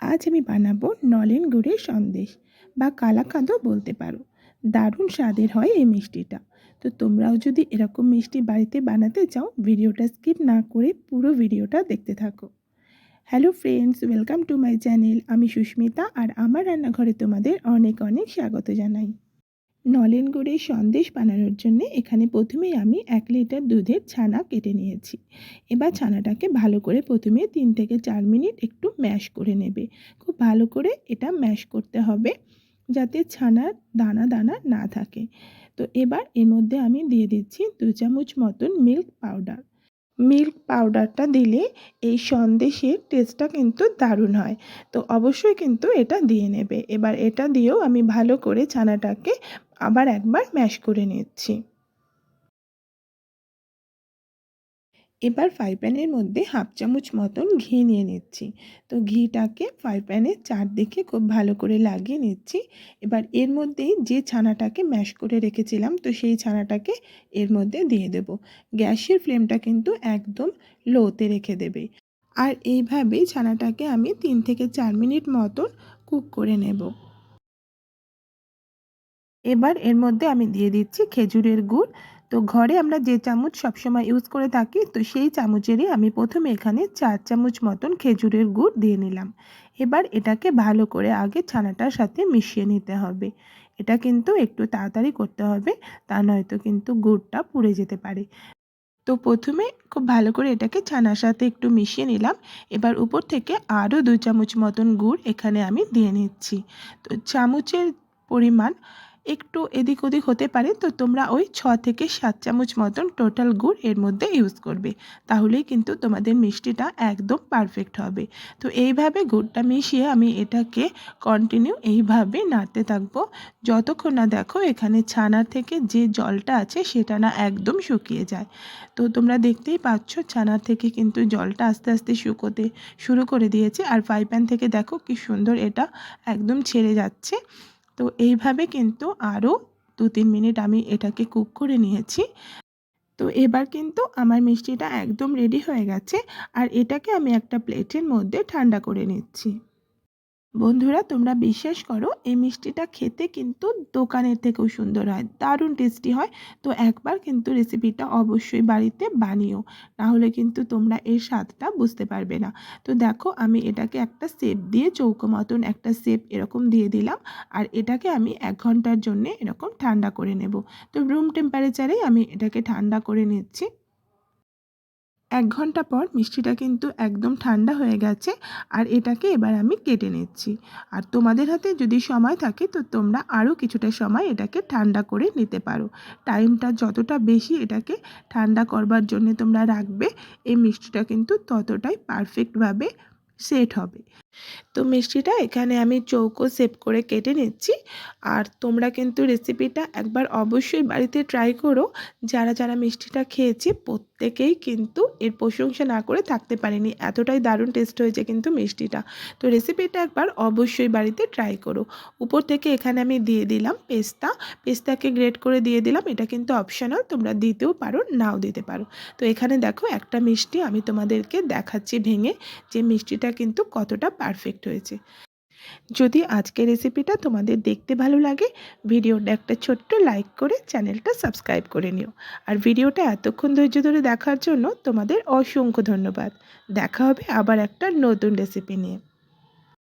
আজ আমি বানাবো নলেন গুড়ের সন্দেশ, বা কালাকাঁদও বলতে পারো। দারুণ স্বাদের হয় এই মিষ্টিটা। তো তোমরাও যদি এরকম মিষ্টি বাড়িতে বানাতে চাও, ভিডিওটা স্কিপ না করে পুরো ভিডিওটা দেখতে থাকো। Hello friends, welcome to my channel. আমি সুস্মিতা, আর আমার রান্নাঘরে তোমাদের অনেক অনেক স্বাগত জানাই। নলেন গুড়ের সন্দেশ বানানোর জন্য এখানে প্রথমেই আমি এক লিটার দুধের ছানা কেটে নিয়েছি। এবার ছানাটাকে ভালো করে প্রথমে তিন থেকে চার মিনিট একটু ম্যাশ করে নেবে। খুব ভালো করে এটা ম্যাশ করতে হবে যাতে ছানার দানা দানা না থাকে। তো এবার এর মধ্যে আমি দিয়ে দিচ্ছি দু চামচ মতন মিল্ক পাউডার। মিল্ক পাউডারটা দিলে এই সন্দেশের টেস্টটা কিন্তু দারুণ হয়। তো অবশ্যই কিন্তু এটা দিয়ে নেবে। এবার এটা দিয়েও আমি ভালো করে ছানাটাকে আবার একবার ম্যাশ করে নিচ্ছি। এবার ফ্রাই প্যানের মধ্যে হাফ চামচ মতন ঘি নিয়ে নিচ্ছি। তো ঘিটাকে ফ্রাই প্যানের চারদিকে খুব ভালো করে লাগিয়ে নিচ্ছি। এবার এর মধ্যেই যে ছানাটাকে ম্যাশ করে রেখেছিলাম, তো সেই ছানাটাকে এর মধ্যে দিয়ে দেব। গ্যাসের ফ্লেমটা কিন্তু একদম লোতে রেখে দেবে। আর এইভাবেই ছানাটাকে আমি তিন থেকে চার মিনিট মতন কুক করে নেব। এবার এর মধ্যে আমি দিয়ে দিচ্ছি খেজুরের গুড়। তো ঘরে আমরা যে চামচ সবসময় ইউজ করে থাকি, তো সেই চামচেরই আমি প্রথমে এখানে চার চামচ মতন খেজুরের গুড় দিয়ে নিলাম। এবার এটাকে ভালো করে আগে ছানাটার সাথে মিশিয়ে নিতে হবে। এটা কিন্তু একটু তাড়াতাড়ি করতে হবে, তা নয়তো কিন্তু গুড়টা পুড়ে যেতে পারে। তো প্রথমে খুব ভালো করে এটাকে ছানার সাথে একটু মিশিয়ে নিলাম। এবার উপর থেকে আরও দু চামচ মতন গুড় এখানে আমি দিয়ে নিচ্ছি। তো চামচের পরিমাণ একটু এদিক ওদিক হতে পারে, তো তোমরা ওই ছ থেকে সাত চামচ মতন টোটাল গুড় এর মধ্যে ইউজ করবে। তাহলেই কিন্তু তোমাদের মিষ্টিটা একদম পারফেক্ট হবে। তো এইভাবে গুড়টা মিশিয়ে আমি এটাকে কন্টিনিউ এইভাবে নাড়তে থাকব। যতক্ষণ না দেখো এখানে ছানার থেকে যে জলটা আছে সেটা না একদম শুকিয়ে যায়। তো তোমরা দেখতেই পাচ্ছ ছানার থেকে কিন্তু জলটা আস্তে আস্তে শুকোতে শুরু করে দিয়েছে। আর ফ্রাই প্যান থেকে দেখো কি সুন্দর এটা একদম ছেড়ে যাচ্ছে। তো এইভাবে কিন্তু আরও দু তিন মিনিট আমি এটাকে কুক করে নিয়েছি। তো এবার কিন্তু আমার মিষ্টিটা একদম রেডি হয়ে গেছে আর এটাকে আমি একটা প্লেটের মধ্যে ঠান্ডা করে নিচ্ছি। বন্ধুরা, তোমরা বিশ্বাস করো, এই মিষ্টিটা খেতে কিন্তু দোকানের থেকেও সুন্দর হয়, দারুণ টেস্টি হয়। তো একবার কিন্তু রেসিপিটা অবশ্যই বাড়িতে বানিও নাহলে কিন্তু তোমরা এর স্বাদটা বুঝতে পারবে না। তো দেখো, আমি এটাকে একটা সেপ দিয়ে চৌকো মতন একটা সেপ এরকম দিয়ে দিলাম, আর এটাকে আমি এক ঘণ্টার জন্যে এরকম ঠান্ডা করে নেব। তো রুম টেম্পারেচারেই আমি এটাকে ঠান্ডা করে নিচ্ছি। এক ঘণ্টা পর মিষ্টিটা কিন্তু একদম ঠান্ডা হয়ে গেছে, আর এটাকে এবার আমি কেটে নিচ্ছি। আর তোমাদের হাতে যদি সময় থাকে, তো তোমরা আরও কিছুটা সময় এটাকে ঠান্ডা করে নিতে পারো। টাইমটা যতটা বেশি এটাকে ঠান্ডা করবার জন্য তোমরা রাখবে, এই মিষ্টিটা কিন্তু ততটাই পারফেক্টভাবে সেট হবে। তো মিষ্টিটা এখানে আমি চৌকো সেপ করে কেটে নিচ্ছি। আর তোমরা কিন্তু রেসিপিটা একবার অবশ্যই বাড়িতে ট্রাই করো। যারা যারা মিষ্টিটা খেয়েছে, প্রত্যেকেই কিন্তু এর প্রশংসা না করে থাকতে পারেনি। এতটাই দারুণ টেস্ট হয়েছে কিন্তু মিষ্টিটা। তো রেসিপিটা একবার অবশ্যই বাড়িতে ট্রাই করো। উপর থেকে এখানে আমি দিয়ে দিলাম পেস্তা। পেস্তাকে গ্রেট করে দিয়ে দিলাম। এটা কিন্তু অপশনাল তোমরা দিতেও পারো, নাও দিতে পারো। তো এখানে দেখো একটা মিষ্টি আমি তোমাদেরকে দেখাচ্ছি ভেঙে যে মিষ্টিটা কিন্তু কতটা পারফেক্ট হয়েছে। যদি আজকের রেসিপিটা তোমাদের দেখতে ভালো লাগে, ভিডিওটা একটা ছোট্ট লাইক করে চ্যানেলটা সাবস্ক্রাইব করে নিও। আর ভিডিওটা এতক্ষণ ধৈর্য ধরে দেখার জন্য তোমাদের অসংখ্য ধন্যবাদ। দেখা হবে আবার একটা নতুন রেসিপি নিয়ে।